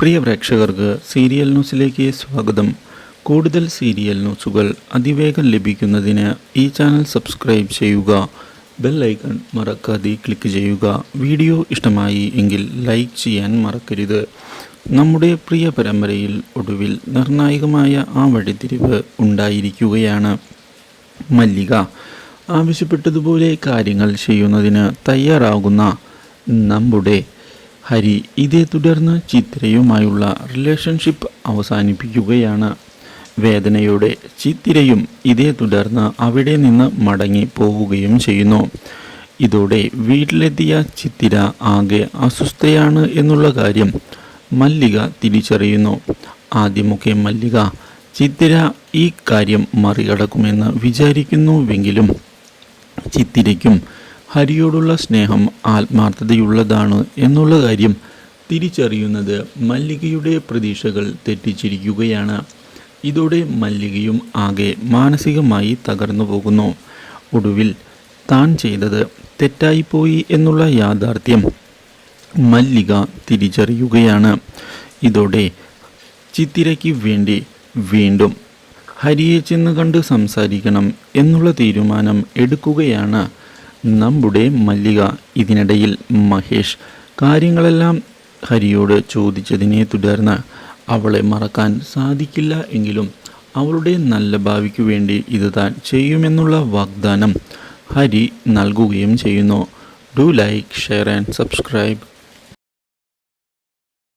പ്രിയ പ്രേക്ഷകർക്ക് സീരിയൽ ന്യൂസിലേക്ക് സ്വാഗതം. കൂടുതൽ സീരിയൽ ന്യൂസുകൾ അതിവേഗം ലഭിക്കുന്നതിന് ഈ ചാനൽ സബ്സ്ക്രൈബ് ചെയ്യുക. ബെൽ ഐക്കൺ മറക്കാതെ ക്ലിക്ക് ചെയ്യുക. വീഡിയോ ഇഷ്ടമായി എങ്കിൽ ലൈക്ക് ചെയ്യാൻ മറക്കരുത്. നമ്മുടെ പ്രിയ പരമ്പരയിൽ ഒടുവിൽ നിർണായകമായ ആ വഴിത്തിരിവ് ഉണ്ടായിരിക്കുകയാണ്. മല്ലിക ആവശ്യപ്പെട്ടതുപോലെ കാര്യങ്ങൾ ചെയ്യുന്നതിന് തയ്യാറാകുന്ന നമ്മുടെ ഹരി ഇതേ തുടർന്ന് ചിത്രയുമായുള്ള റിലേഷൻഷിപ്പ് അവസാനിപ്പിക്കുകയാണ്. വേദനയോടെ ചിത്തിരയും ഇതേ തുടർന്ന് അവിടെ നിന്ന് മടങ്ങി പോവുകയും ചെയ്യുന്നു. ഇതോടെ വീട്ടിലെത്തിയ ചിത്തിര ആകെ അസ്വസ്ഥയാണ് എന്നുള്ള കാര്യം മല്ലിക തിരിച്ചറിയുന്നു. ആദ്യമൊക്കെ മല്ലിക ചിത്തിര ഈ കാര്യം മറികടക്കുമെന്ന് വിചാരിക്കുന്നുവെങ്കിലും ചിത്തിരയ്ക്കും ഹരിയോടുള്ള സ്നേഹം ആത്മാർത്ഥതയുള്ളതാണ് എന്നുള്ള കാര്യം തിരിച്ചറിയുന്നത് മല്ലികയുടെ പ്രതീക്ഷകൾ തെറ്റിച്ചിരിക്കുകയാണ്. ഇതോടെ മല്ലികയും ആകെ മാനസികമായി തകർന്നു പോകുന്നു. ഒടുവിൽ താൻ ചെയ്തത് തെറ്റായിപ്പോയി എന്നുള്ള യാഥാർത്ഥ്യം മല്ലിക തിരിച്ചറിയുകയാണ്. ഇതോടെ ചിത്തിരയ്ക്ക് വേണ്ടി വീണ്ടും ഹരിയെ ചെന്ന് കണ്ട് സംസാരിക്കണം എന്നുള്ള തീരുമാനം എടുക്കുകയാണ് നമ്മുടെ മല്ലിക ഇതിനിടയിൽ മഹേഷ് കാര്യങ്ങളെല്ലാം ഹരിയോട് ചോദിച്ചതിനെ തുടർന്ന് അവളെ മറക്കാൻ സാധിക്കില്ല എങ്കിലും അവളുടെ നല്ല ഭാവിക്ക് വേണ്ടി ഇത് താൻ ചെയ്യുമെന്നുള്ള വാഗ്ദാനം ഹരി നൽകുകയും ചെയ്യുന്നു. Do like share and subscribe.